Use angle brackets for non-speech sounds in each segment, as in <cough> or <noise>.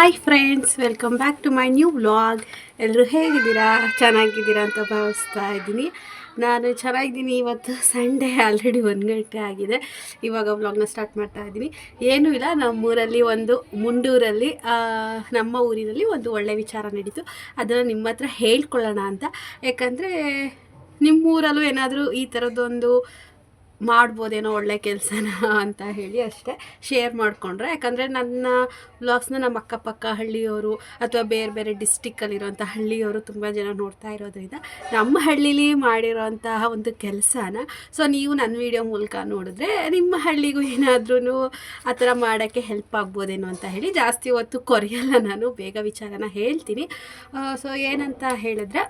Hi friends welcome back to my new vlog ಎಲ್ಲರೂ ಹೇಗಿದ್ದೀರಾ? ಚೆನ್ನಾಗಿದ್ದೀರಾ ಅಂತ ಭಾವಿಸ್ತಾ ಇದ್ದೀನಿ. ನಾನು ಚೆನ್ನಾಗಿದ್ದೀನಿ. ಇವತ್ತು ಸಂಡೇ ಆಲ್ರೆಡಿ ಒಂದು ಗಂಟೆ ಆಗಿದೆ. ಇವಾಗ ವ್ಲಾಗ್ನ ಸ್ಟಾರ್ಟ್ ಮಾಡ್ತಾ ಇದ್ದೀನಿ. ಏನೂ ಇಲ್ಲ, ನಮ್ಮೂರಲ್ಲಿ ಒಂದು ಮುಂಡೂರಲ್ಲಿ ನಮ್ಮ ಊರಿನಲ್ಲಿ ಒಂದು ಒಳ್ಳೆ ವಿಚಾರ ನಡೀತು. ಅದನ್ನು ನಿಮ್ಮ ಹತ್ರ ಹೇಳ್ಕೊಳ್ಳೋಣ ಅಂತ. ಯಾಕಂದರೆ ನಿಮ್ಮೂರಲ್ಲೂ ಏನಾದರೂ ಈ ಥರದ್ದೊಂದು ಮಾಡ್ಬೋದೇನೋ ಒಳ್ಳೆ ಕೆಲಸನ ಅಂತ ಹೇಳಿ ಅಷ್ಟೇ ಶೇರ್ ಮಾಡಿಕೊಂಡ್ರೆ. ಯಾಕಂದರೆ ನನ್ನ ವ್ಲಾಗ್ಸ್ನ ನಮ್ಮ ಅಕ್ಕಪಕ್ಕ ಹಳ್ಳಿಯವರು ಅಥವಾ ಬೇರೆ ಬೇರೆ ಡಿಸ್ಟಿಕ್ಕಲ್ಲಿರೋಂಥ ಹಳ್ಳಿಯವರು ತುಂಬ ಜನ ನೋಡ್ತಾ ಇರೋದ್ರಿಂದ ನಮ್ಮ ಹಳ್ಳೀಲಿ ಮಾಡಿರೋಂತಹ ಒಂದು ಕೆಲಸನ ಸೊ ನೀವು ನನ್ನ ವಿಡಿಯೋ ಮೂಲಕ ನೋಡಿದ್ರೆ ನಿಮ್ಮ ಹಳ್ಳಿಗೂ ಏನಾದ್ರೂ ಆ ಥರ ಮಾಡೋಕ್ಕೆ ಹೆಲ್ಪ್ ಆಗ್ಬೋದೇನೋ ಅಂತ ಹೇಳಿ ಜಾಸ್ತಿ ಹೊತ್ತು ಕೊರೆಯಲ್ಲ ನಾನು, ಬೇಗ ವಿಚಾರನ ಹೇಳ್ತೀನಿ. ಸೊ ಏನಂತ ಹೇಳಿದ್ರೆ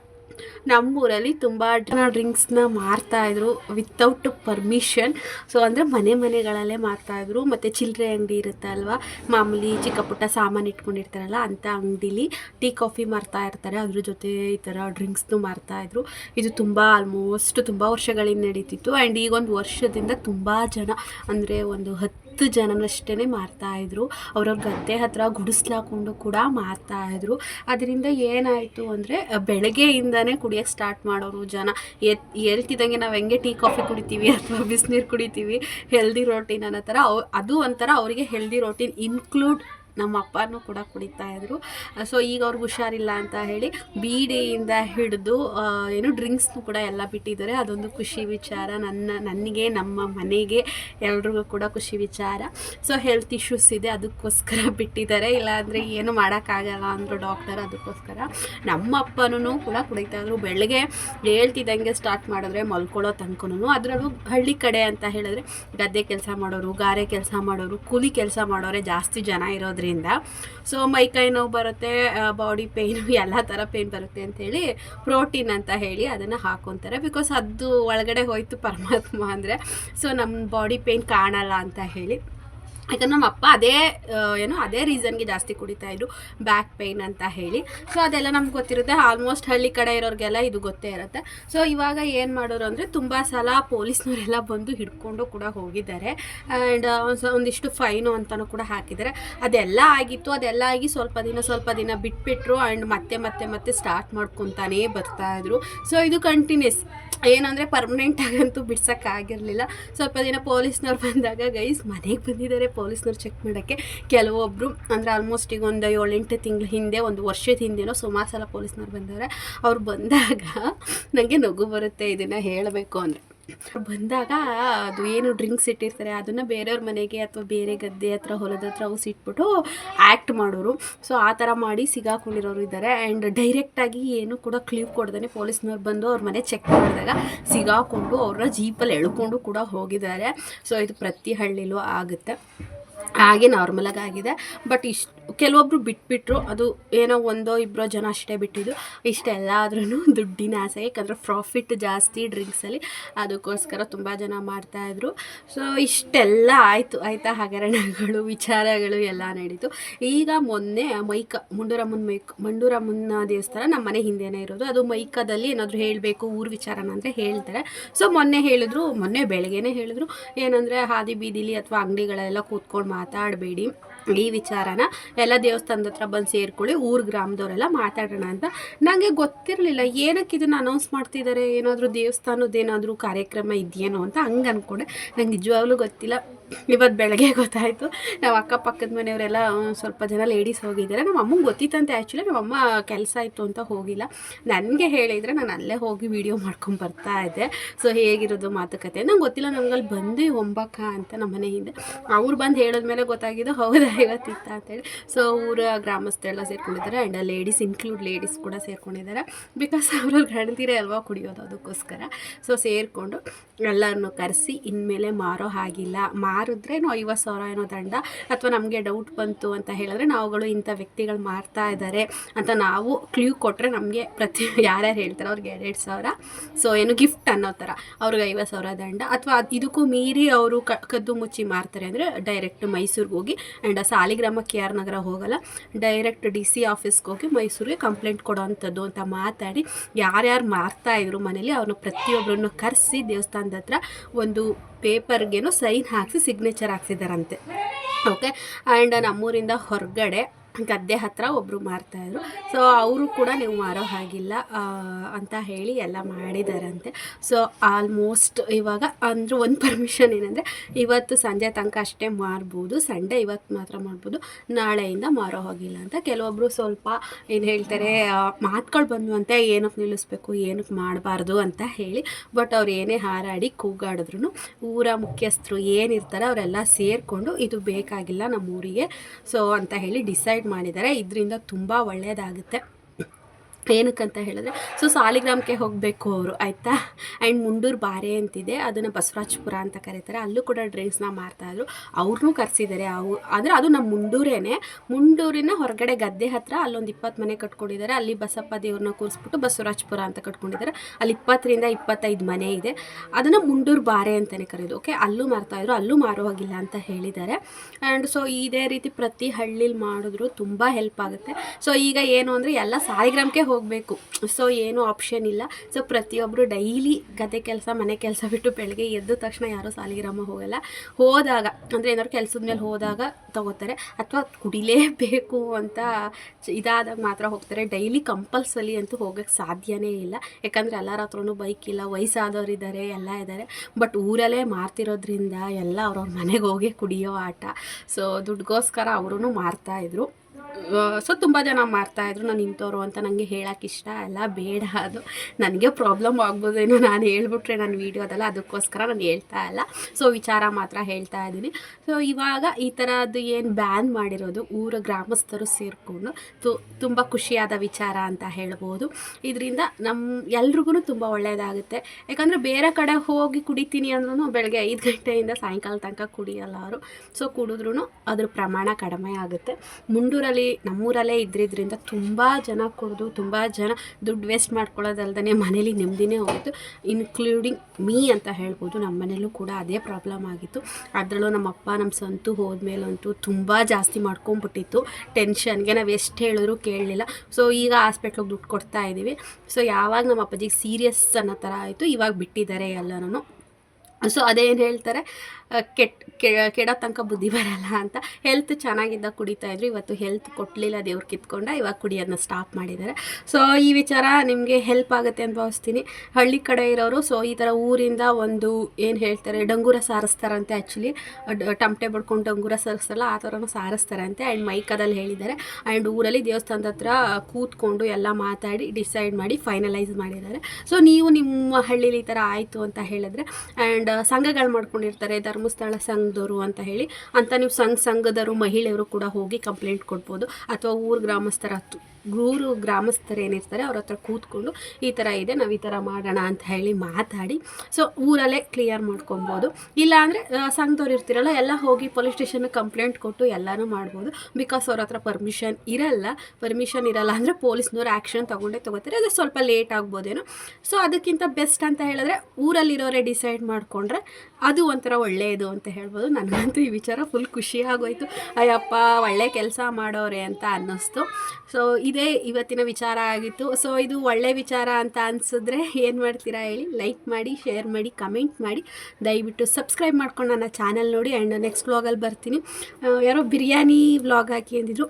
ನಮ್ಮೂರಲ್ಲಿ ತುಂಬ ಜನ ಡ್ರಿಂಕ್ಸ್ನ ಮಾರ್ತಾಯಿದ್ರು ವಿತೌಟ್ ಪರ್ಮಿಷನ್ ಸೊ ಅಂದರೆ ಮನೆ ಮನೆಗಳಲ್ಲೇ ಮಾರ್ತಾಯಿದ್ರು ಮತ್ತು ಚಿಲ್ಲರೆ ಅಂಗಡಿ ಇರುತ್ತೆ ಅಲ್ವಾ? ಮಾಮೂಲಿ ಚಿಕ್ಕ ಪುಟ್ಟ ಸಾಮಾನು ಇಟ್ಕೊಂಡಿರ್ತಾರಲ್ಲ ಅಂಥ ಅಂಗಡಿಲಿ ಟೀ, ಕಾಫಿ ಮಾರ್ತಾ ಇರ್ತಾರೆ. ಅದ್ರ ಜೊತೆ ಈ ಥರ ಡ್ರಿಂಕ್ಸ್ನು ಮಾರ್ತಾಯಿದ್ರು ಇದು ತುಂಬ ಆಲ್ಮೋಸ್ಟ್ ತುಂಬ ವರ್ಷಗಳಿಂದ ನಡೀತಿತ್ತು. ಆ್ಯಂಡ್ ಈಗೊಂದು ವರ್ಷದಿಂದ ತುಂಬ ಜನ, ಅಂದರೆ ಒಂದು ಹತ್ತು ಜನನಷ್ಟೇ ಮಾರ್ತಾಯಿದ್ರು ಅವರ ಗದ್ದೆ ಹತ್ರ ಗುಡಿಸ್ಲಾಕೊಂಡು ಕೂಡ ಮಾರ್ತಾಯಿದ್ರು ಅದರಿಂದ ಏನಾಯಿತು ಅಂದರೆ, ಬೆಳಗ್ಗೆಯಿಂದನೇ ಕುಡಿಯೋಕ್ಕೆ ಸ್ಟಾರ್ಟ್ ಮಾಡೋರು ಜನ. ಎತ್ ಹೇಳ್ತಿದ್ದಂಗೆ ನಾವು ಹೆಂಗೆ ಟೀ, ಕಾಫಿ ಕುಡಿತೀವಿ ಅಥವಾ ಬಿಸಿನೀರು ಕುಡಿತೀವಿ ಹೆಲ್ದಿ ರೋಟೀನ್ ಅನ್ನೋ ಥರ ಅವ್, ಅದು ಒಂಥರ ಅವರಿಗೆ ಹೆಲ್ದಿ ರೋಟೀನ್ ಇನ್ಕ್ಲೂಡ್ ನಮ್ಮ ಅಪ್ಪನೂ ಕೂಡ ಕುಡಿತಾ ಇದ್ರು. ಸೊ ಈಗ ಅವ್ರಿಗೆ ಹುಷಾರಿಲ್ಲ ಅಂತ ಹೇಳಿ ಬೀಡಿಯಿಂದ ಹಿಡಿದು ಏನು ಡ್ರಿಂಕ್ಸ್ನು ಕೂಡ ಎಲ್ಲ ಬಿಟ್ಟಿದ್ದಾರೆ. ಅದೊಂದು ಖುಷಿ ವಿಚಾರ. ನನ್ನ ನನಗೆ ನಮ್ಮ ಮನೆಗೆ ಎಲ್ರಿಗೂ ಕೂಡ ಖುಷಿ ವಿಚಾರ. ಸೊ ಹೆಲ್ತ್ ಇಶ್ಯೂಸ್ ಇದೆ, ಅದಕ್ಕೋಸ್ಕರ <laughs> ಬಿಟ್ಟಿದ್ದಾರೆ. ಇಲ್ಲಾಂದರೆ ಏನು ಮಾಡೋಕ್ಕಾಗಲ್ಲ ಅಂದರು ಡಾಕ್ಟರ್ ಅದಕ್ಕೋಸ್ಕರ. ನಮ್ಮ ಅಪ್ಪನೂ ಕೂಡ ಕುಡಿತಾ ಇದ್ರು. ಬೆಳಗ್ಗೆ ಹೇಳ್ತಿದ್ದಂಗೆ ಸ್ಟಾರ್ಟ್ ಮಾಡಿದ್ರೆ ಮಲ್ಕೊಳ್ಳೋ ತನಕನೂ ಅದರಲ್ಲೂ ಹಳ್ಳಿ ಕಡೆ ಅಂತ ಹೇಳಿದ್ರೆ ಗದ್ದೆ ಕೆಲಸ ಮಾಡೋರು, ಗಾರೆ ಕೆಲಸ ಮಾಡೋರು, ಕೂಲಿ ಕೆಲಸ ಮಾಡೋರೆ ಜಾಸ್ತಿ ಜನ ಇರೋದ್ರಿಂದ ಸೊ ಮೈ ಕೈ ನೋವು ಬರುತ್ತೆ ಬಾಡಿ ಪೇಯ್ನು ಎಲ್ಲ ಥರ ಪೇಯ್ನ್ ಬರುತ್ತೆ ಅಂಥೇಳಿ ಪ್ರೋಟೀನ್ ಅಂತ ಹೇಳಿ ಅದನ್ನು ಹಾಕೊತಾರೆ. ಬಿಕಾಸ್ ಅದು ಒಳಗಡೆ ಹೋಯ್ತು ಪರಮಾತ್ಮ ಅಂದರೆ. ಸೊ ನಮ್ಮ ಬಾಡಿ ಪೇಯ್ನ್ ಕಾಣಲ್ಲ ಅಂತ ಹೇಳಿ. ಯಾಕಂದ್ರೆ ನಮ್ಮ ಅಪ್ಪ ಅದೇ ಏನು ಅದೇ ರೀಸನ್ಗೆ ಜಾಸ್ತಿ ಕುಡಿತಾ ಇದ್ರು ಬ್ಯಾಕ್ ಪೇಯ್ನ್ ಅಂತ ಹೇಳಿ. ಸೊ ಅದೆಲ್ಲ ನಮ್ಗೆ ಗೊತ್ತಿರುತ್ತೆ. ಆಲ್ಮೋಸ್ಟ್ ಹಳ್ಳಿ ಕಡೆ ಇರೋರಿಗೆಲ್ಲ ಇದು ಗೊತ್ತೇ ಇರುತ್ತೆ. ಸೊ ಇವಾಗ ಏನು ಮಾಡೋರು ಅಂದರೆ, ತುಂಬ ಸಲ ಪೊಲೀಸ್ನವರೆಲ್ಲ ಬಂದು ಹಿಡ್ಕೊಂಡು ಕೂಡ ಹೋಗಿದ್ದಾರೆ. ಆ್ಯಂಡ್ ಒಂದಿಷ್ಟು ಫೈನು ಅಂತಲೂ ಕೂಡ ಹಾಕಿದ್ದಾರೆ. ಅದೆಲ್ಲ ಆಗಿತ್ತು. ಅದೆಲ್ಲ ಆಗಿ ಸ್ವಲ್ಪ ದಿನ ಸ್ವಲ್ಪ ದಿನ ಬಿಟ್ಬಿಟ್ರು. ಆ್ಯಂಡ್ ಮತ್ತೆ ಮತ್ತೆ ಮತ್ತೆ ಸ್ಟಾರ್ಟ್ ಮಾಡ್ಕೊತಾನೇ ಬರ್ತಾ ಇದ್ರು. ಸೊ ಇದು ಕಂಟಿನ್ಯೂಸ್ ಏನಂದರೆ ಪರ್ಮನೆಂಟ್ ಆಗಂತೂ ಬಿಡ್ಸೋಕ್ಕಾಗಿರಲಿಲ್ಲ. ಸ್ವಲ್ಪ ದಿನ ಪೊಲೀಸ್ನವ್ರು ಬಂದಾಗ ಗೈಸ್ ಮನೆಗೆ ಬಂದಿದ್ದಾರೆ. ಪೊಲೀಸ್ನವ್ರು ಚೆಕ್ ಮಾಡೋಕ್ಕೆ ಕೆಲವೊಬ್ಬರು ಅಂದರೆ ಆಲ್ಮೋಸ್ಟ್ ಈಗ ಒಂದು ಏಳೆಂಟು ತಿಂಗಳ ಹಿಂದೆ, ಒಂದು ವರ್ಷದ ಹಿಂದೆನೋ ಸುಮಾರು ಸಲ ಪೊಲೀಸ್ನವ್ರು ಬಂದಾರೆ. ಅವ್ರು ಬಂದಾಗ ನನಗೆ ನಗು ಬರುತ್ತೆ, ಇದನ್ನು ಹೇಳಬೇಕು ಅಂದರೆ. ಬಂದಾಗ ಅದು ಏನು ಡ್ರಿಂಕ್ಸ್ ಇಟ್ಟಿರ್ತಾರೆ, ಅದನ್ನು ಬೇರೆಯವ್ರ ಮನೆಗೆ ಅಥವಾ ಬೇರೆ ಗದ್ದೆ ಹತ್ರ, ಹೊಲದ ಹತ್ರ ಅವು ಇಟ್ಬಿಟ್ಟು ಆ್ಯಕ್ಟ್ ಮಾಡೋರು. ಸೊ ಆ ಥರ ಮಾಡಿ ಸಿಗಾಕೊಂಡಿರೋರು ಇದ್ದಾರೆ. ಆ್ಯಂಡ್ ಡೈರೆಕ್ಟಾಗಿ ಏನು ಕೂಡ ಕ್ಲೀವ್ ಕೊಡ್ದೇ ಪೊಲೀಸ್ನವ್ರು ಬಂದು ಅವ್ರ ಮನೆ ಚೆಕ್ ಮಾಡಿದಾಗ ಸಿಗಾಕೊಂಡು ಅವ್ರನ್ನ ಜೀಪಲ್ಲಿ ಎಳ್ಕೊಂಡು ಕೂಡ ಹೋಗಿದ್ದಾರೆ. ಸೊ ಇದು ಪ್ರತಿ ಹಳ್ಳಿಲೂ ಆಗುತ್ತೆ. ಹಾಗೆ ನಾರ್ಮಲಾಗಿ ಆಗಿದೆ. ಬಟ್ ಇಷ್ಟು ಕೆಲವೊಬ್ರು ಬಿಟ್ಬಿಟ್ರು, ಅದು ಏನೋ ಒಂದೋ ಇಬ್ಬರೋ ಜನ ಅಷ್ಟೇ ಬಿಟ್ಟಿದ್ದು. ಇಷ್ಟೆಲ್ಲ ಆದ್ರೂ <laughs> ದುಡ್ಡಿನ ಆಸೆ, ಯಾಕಂದರೆ ಪ್ರಾಫಿಟ್ ಜಾಸ್ತಿ ಡ್ರಿಂಕ್ಸಲ್ಲಿ ಅದಕ್ಕೋಸ್ಕರ ತುಂಬ ಜನ ಮಾಡ್ತಾಯಿದ್ರು ಸೊ ಇಷ್ಟೆಲ್ಲ ಆಯಿತು, ಆಯಿತಾ? ಹಗರಣಗಳು, ವಿಚಾರಗಳು ಎಲ್ಲ ನಡೀತು. ಈಗ ಮೊನ್ನೆ ಮೈಕ, ಮುಂಡೂರಮ್ಮನ ಮೈಕ್, ಮಂಡೂರಮ್ಮನ ದೇವಸ್ಥಾನ ನಮ್ಮ ಮನೆ ಹಿಂದೆನೇ ಇರೋದು. ಅದು ಮೈಕದಲ್ಲಿ ಏನಾದರೂ ಹೇಳಬೇಕು, ಊರ ವಿಚಾರನ ಅಂದರೆ ಹೇಳ್ತಾರೆ. ಸೊ ಮೊನ್ನೆ ಹೇಳಿದ್ರು, ಮೊನ್ನೆ ಬೆಳಗ್ಗೆನೇ ಹೇಳಿದ್ರು. ಏನಂದರೆ ಹಾದಿ ಬೀದಿಲಿ ಅಥವಾ ಅಂಗಡಿಗಳೆಲ್ಲ ಕೂತ್ಕೊಂಡು ಮಾತಾಡಬೇಡಿ. ಈ ವಿಚಾರನ ಎಲ್ಲ ದೇವಸ್ಥಾನದ ಹತ್ರ ಬಂದು ಸೇರ್ಕೊಳ್ಳಿ, ಊರು ಗ್ರಾಮದವರೆಲ್ಲ ಮಾತಾಡೋಣ ಅಂತ. ನನಗೆ ಗೊತ್ತಿರಲಿಲ್ಲ, ಏನಕ್ಕೆ ಇದನ್ನು ಅನೌನ್ಸ್ ಮಾಡ್ತಿದ್ದಾರೆ ಏನಾದರೂ ದೇವಸ್ಥಾನದ್ದೇನಾದರೂ ಕಾರ್ಯಕ್ರಮ ಇದೆಯೇನೋ ಅಂತ ಹಂಗೆ ಅಂದ್ಕೊಂಡೆ ನಂಗೆ ನಿಜವಾಗ್ಲೂ ಗೊತ್ತಿಲ್ಲ. ಇವತ್ತು ಬೆಳಗ್ಗೆ ಗೊತ್ತಾಯಿತು. ನಾವು ಅಕ್ಕಪಕ್ಕದ ಮನೆಯವರೆಲ್ಲ ಸ್ವಲ್ಪ ಜನ ಲೇಡೀಸ್ ಹೋಗಿದ್ದಾರೆ. ನಮ್ಮ ಅಮ್ಮಂಗೆ ಗೊತ್ತಿತ್ತಂತೆ ಆ್ಯಕ್ಚುಲಿ ನಮ್ಮ ಅಮ್ಮ ಕೆಲಸ ಇತ್ತು ಅಂತ ಹೋಗಿಲ್ಲ. ನನಗೆ ಹೇಳಿದರೆ ನಾನು ಅಲ್ಲೇ ಹೋಗಿ ವೀಡಿಯೋ ಮಾಡ್ಕೊಂಡು ಬರ್ತಾ ಇದ್ದೆ. ಸೊ ಹೇಗಿರೋದು ಮಾತುಕತೆ? ನಂಗೆ ಗೊತ್ತಿಲ್ಲ ನಮ್ಗೆ ಅಲ್ಲಿ ಬಂದು ಒಂಬಕ್ಕ ಅಂತ ನಮ್ಮ ಮನೆ ಹಿಂದೆ. ಅವ್ರು ಬಂದು ಹೇಳಿದ್ಮೇಲೆ ಗೊತ್ತಾಗಿದ್ದು, ಹೌದಾ, ಇವತ್ತಿತ್ತ ಅಂತೇಳಿ ಸೊ ಊರ ಗ್ರಾಮಸ್ಥರೆಲ್ಲ ಸೇರ್ಕೊಂಡಿದ್ದಾರೆ ಆ್ಯಂಡ್ ಲೇಡೀಸ್ ಇನ್ಕ್ಲೂಡ್ ಲೇಡೀಸ್ ಕೂಡ ಸೇರ್ಕೊಂಡಿದ್ದಾರೆ. ಬಿಕಾಸ್ ಅವ್ರವ್ರ ಗಣತೀರೇ ಅಲ್ವಾ ಕುಡಿಯೋದು ಅದಕ್ಕೋಸ್ಕರ. ಸೊ ಸೇರಿಕೊಂಡು ಎಲ್ಲರನ್ನು ಕರೆಸಿ, ಇನ್ಮೇಲೆ ಮಾರೋ ಹಾಗಿಲ್ಲ. ಮಾರಿದ್ರೆ ನಾವು ಐವತ್ತು ಸಾವಿರ ಏನೋ ದಂಡ ಅಥವಾ ನಮಗೆ ಡೌಟ್ ಬಂತು ಅಂತ ಹೇಳಿದ್ರೆ ನಾವುಗಳು ಇಂಥ ವ್ಯಕ್ತಿಗಳು ಮಾರ್ತಾ ಇದ್ದಾರೆ ಅಂತ ನಾವು ಕ್ಲೂ ಕೊಟ್ಟರೆ ನಮಗೆ ಪ್ರತಿ <laughs> ಯಾರ್ಯಾರು ಹೇಳ್ತಾರೆ, ಅವ್ರಿಗೆ ಎರಡೆರಡು ಸಾವಿರ. ಸೊ ಏನು ಗಿಫ್ಟ್ ಅನ್ನೋ ಥರ. ಅವ್ರಿಗೆ ಐವತ್ತು ಸಾವಿರ ದಂಡ. ಅಥವಾ ಇದಕ್ಕೂ ಮೀರಿ ಅವರು ಕದ್ದು ಮುಚ್ಚಿ ಮಾರ್ತಾರೆ ಅಂದರೆ ಡೈರೆಕ್ಟ್ ಮೈಸೂರಿಗೆ ಹೋಗಿ and Saligrama K R Nagar ಹೋಗಲ್ಲ. ಡೈರೆಕ್ಟ್ ಡಿ ಸಿ ಆಫೀಸ್ಗೆ ಹೋಗಿ ಮೈಸೂರಿಗೆ ಕಂಪ್ಲೇಂಟ್ ಕೊಡೋ ಅಂಥದ್ದು ಅಂತ ಮಾತಾಡಿ ಯಾರ್ಯಾರು ಮಾರ್ತಾ ಇದ್ರು ಮನೇಲಿ ಅವ್ರನ್ನ ಪ್ರತಿಯೊಬ್ಬರನ್ನು ಕರೆಸಿ ದೇವಸ್ಥಾನದ ಹತ್ರ ಒಂದು ಪೇಪರ್ಗೇನೋ ಸೈನ್ ಹಾಕಿಸಿ ಸಿಗ್ನೇಚರ್ ಹಾಕ್ಸಿದಾರಂತೆ. ಓಕೆ ಆ್ಯಂಡ್ ನಮ್ಮೂರಿಂದ ಹೊರಗಡೆ ಗದ್ದೆ ಹತ್ತಿರ ಒಬ್ಬರು ಮಾರ್ತಾಯಿದ್ರು ಸೊ ಅವರು ಕೂಡ ನೀವು ಮಾರೋ ಹಾಗಿಲ್ಲ ಅಂತ ಹೇಳಿ ಎಲ್ಲ ಮಾಡಿದಾರಂತೆ. ಸೊ ಆಲ್ಮೋಸ್ಟ್ ಇವಾಗ ಅಂದ್ರೆ ಒಂದು ಪರ್ಮಿಷನ್ ಏನಂದರೆ, ಇವತ್ತು ಸಂಜೆ ತನಕ ಅಷ್ಟೇ ಮಾರ್ಬೋದು, ಸಂಡೇ ಇವತ್ತು ಮಾತ್ರ ಮಾಡ್ಬೋದು, ನಾಳೆಯಿಂದ ಮಾರೋ ಹೋಗಿಲ್ಲ ಅಂತ. ಕೆಲವೊಬ್ಬರು ಸ್ವಲ್ಪ ಏನು ಹೇಳ್ತಾರೆ ಮಾತುಗಳು ಅಂತ ಏನಕ್ಕೆ ನಿಲ್ಲಿಸ್ಬೇಕು, ಏನಕ್ಕೆ ಮಾಡಬಾರ್ದು ಅಂತ ಹೇಳಿ, ಬಟ್ ಅವ್ರು ಏನೇ ಹಾರಾಡಿ ಕೂಗಾಡಿದ್ರು ಊರ ಮುಖ್ಯಸ್ಥರು ಏನಿರ್ತಾರೆ, ಅವರೆಲ್ಲ ಸೇರಿಕೊಂಡು ಇದು ಬೇಕಾಗಿಲ್ಲ ನಮ್ಮ ಊರಿಗೆ ಸೊ ಅಂತ ಹೇಳಿ ಡಿಸೈಡ್ ಮಾಡಿದ್ದಾರೆ ಇದರಿಂದ ತುಂಬ ಒಳ್ಳೆಯದಾಗುತ್ತೆ. ಏನಕ್ಕಂತ ಹೇಳಿದ್ರೆ ಸೊ ಸಾಲಿಗ್ರಾಮಕ್ಕೆ ಹೋಗಬೇಕು ಅವರು, ಆಯಿತಾ? ಆ್ಯಂಡ್ ಮುಂಡೂರು ಬಾರೆ ಅಂತಿದೆ, ಅದನ್ನು ಬಸವರಾಜಪುರ ಅಂತ ಕರೀತಾರೆ. ಅಲ್ಲೂ ಕೂಡ ಡ್ರಿಂಕ್ಸ್ನ ಮಾರ್ತಾಯಿದ್ರು ಅವ್ರನ್ನೂ ಕರೆಸಿದ್ದಾರೆ ಅವು, ಆದರೆ ಅದು ನಮ್ಮ ಮುಂಡೂರೇನೆ. ಮುಂಡೂರಿನ ಹೊರಗಡೆ ಗದ್ದೆ ಹತ್ತಿರ ಅಲ್ಲೊಂದು ಇಪ್ಪತ್ತು ಮನೆ ಕಟ್ಕೊಂಡಿದ್ದಾರೆ ಅಲ್ಲಿ ಬಸಪ್ಪ ದೇವ್ರನ್ನ ಕೂರಿಸ್ಬಿಟ್ಟು ಬಸವರಾಜಪುರ ಅಂತ ಕಟ್ಕೊಂಡಿದ್ದಾರೆ ಅಲ್ಲಿ ಇಪ್ಪತ್ತರಿಂದ ಇಪ್ಪತ್ತೈದು ಮನೆ ಇದೆ. ಅದನ್ನು ಮುಂಡೂರು ಬಾರೆ ಅಂತಲೇ ಕರೆಯೋದು ಓಕೆ ಅಲ್ಲೂ ಮಾರ್ತಾಯಿದ್ರು ಅಲ್ಲೂ ಮಾರುವಾಗಿಲ್ಲ ಅಂತ ಹೇಳಿದ್ದಾರೆ ಆ್ಯಂಡ್ ಸೊ ಇದೇ ರೀತಿ ಪ್ರತಿ ಹಳ್ಳಿಲಿ ಮಾಡಿದ್ರು, ತುಂಬ ಹೆಲ್ಪ್ ಆಗುತ್ತೆ. ಸೊ ಈಗ ಏನು ಅಂದರೆ, ಎಲ್ಲ ಸಾಲಿಗ್ರಾಮಕ್ಕೆ ಹೋಗಬೇಕು. ಸೊ ಏನೂ ಆಪ್ಷನ್ ಇಲ್ಲ. ಸೊ ಪ್ರತಿಯೊಬ್ಬರು ಡೈಲಿ ಗದ್ದೆ ಕೆಲಸ, ಮನೆ ಕೆಲಸ ಬಿಟ್ಟು ಬೆಳಗ್ಗೆ ಎದ್ದ ತಕ್ಷಣ ಯಾರೂ ಸಾಲಿಗ್ರಾಮ ಹೋಗಲ್ಲ. ಹೋದಾಗ, ಅಂದರೆ ಏನಾದ್ರು ಕೆಲಸದ ಮೇಲೆ ಹೋದಾಗ ತಗೋತಾರೆ. ಅಥವಾ ಕುಡಿಲೇಬೇಕು ಅಂತ ಇದಾದಾಗ ಮಾತ್ರ ಹೋಗ್ತಾರೆ. ಡೈಲಿ ಕಂಪಲ್ಸರಿ ಅಂತೂ ಹೋಗೋಕ್ಕೆ ಸಾಧ್ಯನೇ ಇಲ್ಲ. ಯಾಕಂದರೆ ಎಲ್ಲರ ಹತ್ರನೂ ಬೈಕ್ ಇಲ್ಲ, ವಯಸ್ಸಾದವ್ರು ಇದ್ದಾರೆ ಎಲ್ಲ ಇದ್ದಾರೆ ಬಟ್ ಊರಲ್ಲೇ ಮಾರ್ತಿರೋದ್ರಿಂದ ಎಲ್ಲ ಅವ್ರವ್ರ ಮನೆಗೆ ಹೋಗಿ ಕುಡಿಯೋ ಆಟ. ಸೊ ದುಡ್ಗೋಸ್ಕರ ಅವರೂ ಮಾರ್ತಾಯಿದ್ರು ಸೊ ತುಂಬ ಜನ ಮಾಡ್ತಾಯಿದ್ರು ನಾನು ಇಂಥವ್ರು ಅಂತ ನನಗೆ ಹೇಳೋಕೆ ಇಷ್ಟ ಅಲ್ಲ, ಬೇಡ ಅದು. ನನಗೆ ಪ್ರಾಬ್ಲಮ್ ಆಗ್ಬೋದೇನೋ ನಾನು ಹೇಳ್ಬಿಟ್ರೆ ನನ್ನ ವೀಡಿಯೋದಲ್ಲ ಅದಕ್ಕೋಸ್ಕರ ನಾನು ಹೇಳ್ತಾ ಇಲ್ಲ ಸೊ ವಿಚಾರ ಮಾತ್ರ ಹೇಳ್ತಾ ಇದ್ದೀನಿ. ಸೊ ಇವಾಗ ಈ ಥರದ್ದು ಏನು ಬ್ಯಾನ್ ಮಾಡಿರೋದು ಊರ ಗ್ರಾಮಸ್ಥರು ಸೇರಿಕೊಂಡು ತು, ತುಂಬ ಖುಷಿಯಾದ ವಿಚಾರ ಅಂತ ಹೇಳ್ಬೋದು. ಇದರಿಂದ ನಮ್ಮ ಎಲ್ರಿಗೂ ತುಂಬ ಒಳ್ಳೆಯದಾಗುತ್ತೆ ಯಾಕಂದರೆ ಬೇರೆ ಕಡೆ ಹೋಗಿ ಕುಡಿತೀನಿ ಅಂದ್ರೂ ಬೆಳಗ್ಗೆ ಐದು ಗಂಟೆಯಿಂದ ಸಾಯಂಕಾಲ ತನಕ ಕುಡಿಯಲ್ಲ ಅವರು. ಸೊ ಕುಡಿದ್ರೂ ಅದ್ರ ಪ್ರಮಾಣ ಕಡಿಮೆ ಆಗುತ್ತೆ. ಮುಂಡೂರಲ್ಲಿ ನಮ್ಮೂರಲ್ಲೇ ಇದ್ರಿದ್ರಿಂದ ತುಂಬ ಜನ ಕುಡಿದು, ತುಂಬ ಜನ ದುಡ್ಡು ವೇಸ್ಟ್ ಮಾಡ್ಕೊಳ್ಳೋದಲ್ದೇ ಮನೇಲಿ ನೆಮ್ಮದಿನೇ ಹೋಗಿತ್ತು. ಇನ್ಕ್ಲೂಡಿಂಗ್ ಮೀ ಅಂತ ಹೇಳ್ಬೋದು. ನಮ್ಮ ಮನೇಲೂ ಕೂಡ ಅದೇ ಪ್ರಾಬ್ಲಮ್ ಆಗಿತ್ತು. ಅದರಲ್ಲೂ ನಮ್ಮ ಅಪ್ಪ, ನಮ್ಮ ಸಂತು ಹೋದ್ಮೇಲಂತೂ ತುಂಬ ಜಾಸ್ತಿ ಮಾಡ್ಕೊಂಬಿಟ್ಟಿತ್ತು. ಟೆನ್ಷನ್ಗೆ ನಾವು ಎಷ್ಟು ಹೇಳಿದ್ರು ಕೇಳಲಿಲ್ಲ. ಸೊ ಈಗ ಹಾಸ್ಪಿಟ್ಲಿಗೆ ದುಡ್ಡು ಕೊಡ್ತಾ ಇದ್ದೀವಿ. ಸೊ ಯಾವಾಗ ನಮ್ಮ ಅಪ್ಪಾಜಿಗೆ ಸೀರಿಯಸ್ ಅನ್ನೋ ಥರ ಆಯಿತು, ಇವಾಗ ಬಿಟ್ಟಿದ್ದಾರೆ ಎಲ್ಲನೂ ಸೊ ಅದೇನು ಹೇಳ್ತಾರೆ? ಕೆಟ್ಟ ಕೆಡೋ ತನಕ ಬುದ್ಧಿ ಬರಲ್ಲ ಅಂತ ಹೆಲ್ತ್ ಚೆನ್ನಾಗಿದ್ದ ಕುಡಿತಾ ಇದ್ರು. ಇವತ್ತು ಹೆಲ್ತ್ ಕೊಟ್ಟಲಿಲ್ಲ ದೇವ್ರು ಕಿತ್ಕೊಂಡ, ಇವಾಗ ಕುಡಿಯೋದನ್ನ ಸ್ಟಾಪ್ ಮಾಡಿದ್ದಾರೆ. ಸೊ ಈ ವಿಚಾರ ನಿಮಗೆ ಹೆಲ್ಪ್ ಆಗುತ್ತೆ ಅಂತ ಭಾವಿಸ್ತೀನಿ. ಹಳ್ಳಿ ಕಡೆ ಇರೋರು ಸೊ ಈ ಥರ ಊರಿಂದ ಒಂದು ಏನು ಹೇಳ್ತಾರೆ, ಡಂಗೂರ ಸಾರಿಸ್ತಾರಂತೆ ಆ್ಯಕ್ಚುಲಿ ಟಮಟೆ ಬಡ್ಕೊಂಡು ಡಂಗೂರ ಸಾರಿಸ್ತಾರಲ್ಲ, ಆ ಥರನೂ ಸಾರಿಸ್ತಾರೆ ಅಂತೆ ಆ್ಯಂಡ್ ಮೈಕದಲ್ಲಿ ಹೇಳಿದ್ದಾರೆ. ಆ್ಯಂಡ್ ಊರಲ್ಲಿ ದೇವಸ್ಥಾನದ ಹತ್ರ ಕೂತ್ಕೊಂಡು ಎಲ್ಲ ಮಾತಾಡಿ ಡಿಸೈಡ್ ಮಾಡಿ ಫೈನಲೈಸ್ ಮಾಡಿದ್ದಾರೆ. ಸೊ ನೀವು ನಿಮ್ಮ ಹಳ್ಳಿಲಿ ಈ ಥರ ಆಯಿತು ಅಂತ ಹೇಳಿದ್ರೆ ಆ್ಯಂಡ್ ಸಂಘಗಳು ಮಾಡ್ಕೊಂಡಿರ್ತಾರೆ ಧರ್ಮಸ್ಥಳ ಸಂಘದವರು ಅಂತ ಹೇಳಿ ಅಂತ ನೀವು ಸಂಘ, ಸಂಘದವರು, ಮಹಿಳೆಯರು ಕೂಡ ಹೋಗಿ ಕಂಪ್ಲೇಂಟ್ ಕೊಡ್ಬೋದು. ಅಥವಾ ಊರು ಗ್ರಾಮಸ್ಥರ ಊರು ಗ್ರಾಮಸ್ಥರು ಏನಿರ್ತಾರೆ ಅವ್ರ ಹತ್ರ ಕೂತ್ಕೊಂಡು ಈ ಥರ ಇದೆ, ನಾವು ಈ ಥರ ಮಾಡೋಣ ಅಂತ ಹೇಳಿ ಮಾತಾಡಿ ಸೊ ಊರಲ್ಲೇ ಕ್ಲಿಯರ್ ಮಾಡ್ಕೊಬೋದು. ಇಲ್ಲಾಂದರೆ ಸಂಘದವ್ರು ಇರ್ತಿರಲ್ಲ, ಎಲ್ಲ ಹೋಗಿ ಪೊಲೀಸ್ ಸ್ಟೇಷನ್ಗೆ ಕಂಪ್ಲೇಂಟ್ ಕೊಟ್ಟು ಎಲ್ಲನೂ ಮಾಡ್ಬೋದು. ಬಿಕಾಸ್ ಅವ್ರ ಹತ್ರ ಪರ್ಮಿಷನ್ ಇರಲ್ಲ ಪರ್ಮಿಷನ್ ಇರಲ್ಲ ಅಂದರೆ ಪೊಲೀಸ್ನವ್ರು ಆ್ಯಕ್ಷನ್ ತೊಗೊಂಡೇ ತೊಗೋತಾರೆ, ಅದು ಸ್ವಲ್ಪ ಲೇಟ್ ಆಗ್ಬೋದೇನೋ. ಸೊ ಅದಕ್ಕಿಂತ ಬೆಸ್ಟ್ ಅಂತ ಹೇಳಿದ್ರೆ, ಊರಲ್ಲಿರೋರೇ ಡಿಸೈಡ್ ಮಾಡಿಕೊಂಡ್ರೆ ಅದು ಒಂಥರ ಒಳ್ಳೆಯದು ಅಂತ ಹೇಳ್ಬೋದು. ನನಗಂತೂ ಈ ವಿಚಾರ ಫುಲ್ ಖುಷಿ ಆಗೋಯ್ತು. ಅಯ್ಯಪ್ಪ, ಒಳ್ಳೆ ಕೆಲಸ ಮಾಡೋರೆ ಅಂತ ಅನ್ನಿಸ್ತು. ಸೊ ಇದೇ, ಇವತ್ತಿನ ವಿಚಾರ ಆಗಿತ್ತು. ಸೊ ಇದು ಒಳ್ಳೆ ವಿಚಾರ ಅಂತ ಅನಿಸಿದ್ರೆ ಏನು ಮಾಡ್ತೀರಾ ಹೇಳಿ? ಲೈಕ್ ಮಾಡಿ ಶೇರ್ ಮಾಡಿ ಕಮೆಂಟ್ ಮಾಡಿ. ದಯವಿಟ್ಟು ಸಬ್ಸ್ಕ್ರೈಬ್ ಮಾಡ್ಕೊಂಡು ನನ್ನ ಚಾನಲ್ ನೋಡಿ ಆ್ಯಂಡ್ ನೆಕ್ಸ್ಟ್ ವ್ಲಾಗಲ್ಲಿ ಬರ್ತೀನಿ. ಯಾರೋ ಬಿರಿಯಾನಿ ವ್ಲಾಗ್ ಹಾಕಿ ಅಂದಿದ್ರು.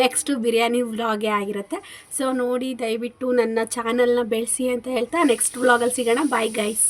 ನೆಕ್ಸ್ಟು ಬಿರಿಯಾನಿ ವ್ಲಾಗೇ ಆಗಿರುತ್ತೆ. ಸೊ ನೋಡಿ, ದಯವಿಟ್ಟು ನನ್ನ ಚಾನಲ್ನ ಬೆಳೆಸಿ ಅಂತ ಹೇಳ್ತಾ ನೆಕ್ಸ್ಟ್ ವ್ಲಾಗಲ್ಲಿ ಸಿಗೋಣ. Bye guys